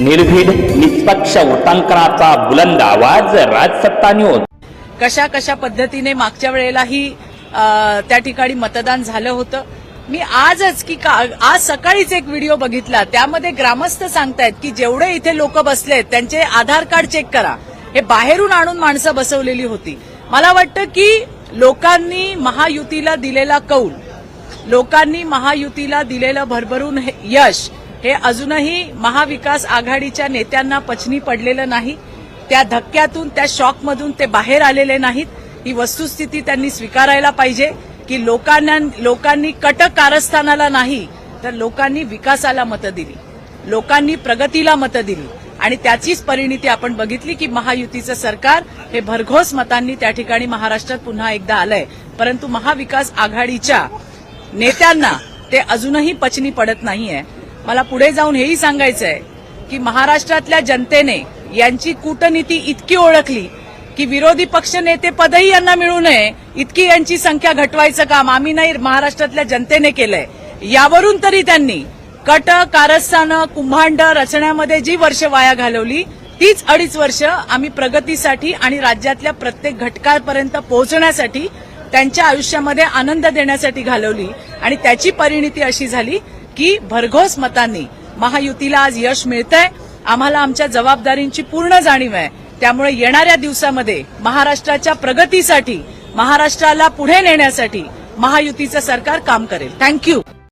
निर्भीड निष्पक्ष वृत्तांकनाचा बुलंद आवाज राजसत्ता न्यूज कशा कशा पद्धतीने मागच्या वेळेलाही त्या ठिकाणी मतदान झालं होतं. मी आजच की का आज सकाळीच एक व्हिडिओ बघितला. त्यामध्ये ग्रामस्थ सांगतायत की जेवढे इथे लोक बसलेत त्यांचे आधार कार्ड चेक करा. हे बाहेरून आणून माणसं बसवलेली होती. मला वाटतं की लोकांनी महायुतीला दिलेला कौल लोकांनी महायुतीला दिलेलं भरभरून हे यश हे अजूनही महाविकास आघाडीच्या नेत्यांना पचनी पडलेलं नाही. त्या धक्क्यातून त्या शॉकमधून ते बाहेर आलेले नाहीत. ही वस्तुस्थिती त्यांनी स्वीकारायला पाहिजे की लोकांना लोकांनी कटक कारस्थानाला नाही तर लोकांनी विकासाला मतं दिली. लोकांनी प्रगतीला मतं दिली. आणि त्याचीच परिणिती आपण बघितली की महायुतीचं सरकार हे भरघोस मतांनी त्या ठिकाणी महाराष्ट्रात पुन्हा एकदा आलंय. परंतु महाविकास आघाडीच्या नेत्यांना ते अजूनही पचनी पडत नाहीये. मला पुढे जाऊन हेही सांगायचं आहे की महाराष्ट्रातल्या जनतेने यांची कूटनीती इतकी ओळखली की विरोधी पक्ष नेते पदही यांना मिळू नये इतकी यांची संख्या घटवायचं काम आम्ही नाही महाराष्ट्रातल्या जनतेने केलंय. यावरून तरी त्यांनी कट कारस्थानं कुंभांड रचण्यामध्ये जी वर्ष वाया घालवली तीच अडीच वर्ष आम्ही प्रगतीसाठी आणि राज्यातल्या प्रत्येक घटकापर्यंत पोहोचण्यासाठी त्यांच्या आयुष्यामध्ये आनंद देण्यासाठी घालवली आणि त्याची परिणिती अशी झाली की भरघोस मतांनी महायुतीला आज यश मिळतंय. आम्हाला आमच्या जबाबदारींची पूर्ण जाणीव आहे. त्यामुळे येणाऱ्या दिवसामध्ये महाराष्ट्राच्या प्रगतीसाठी महाराष्ट्राला पुढे नेण्यासाठी महायुतीचं सरकार काम करेल. थँक्यू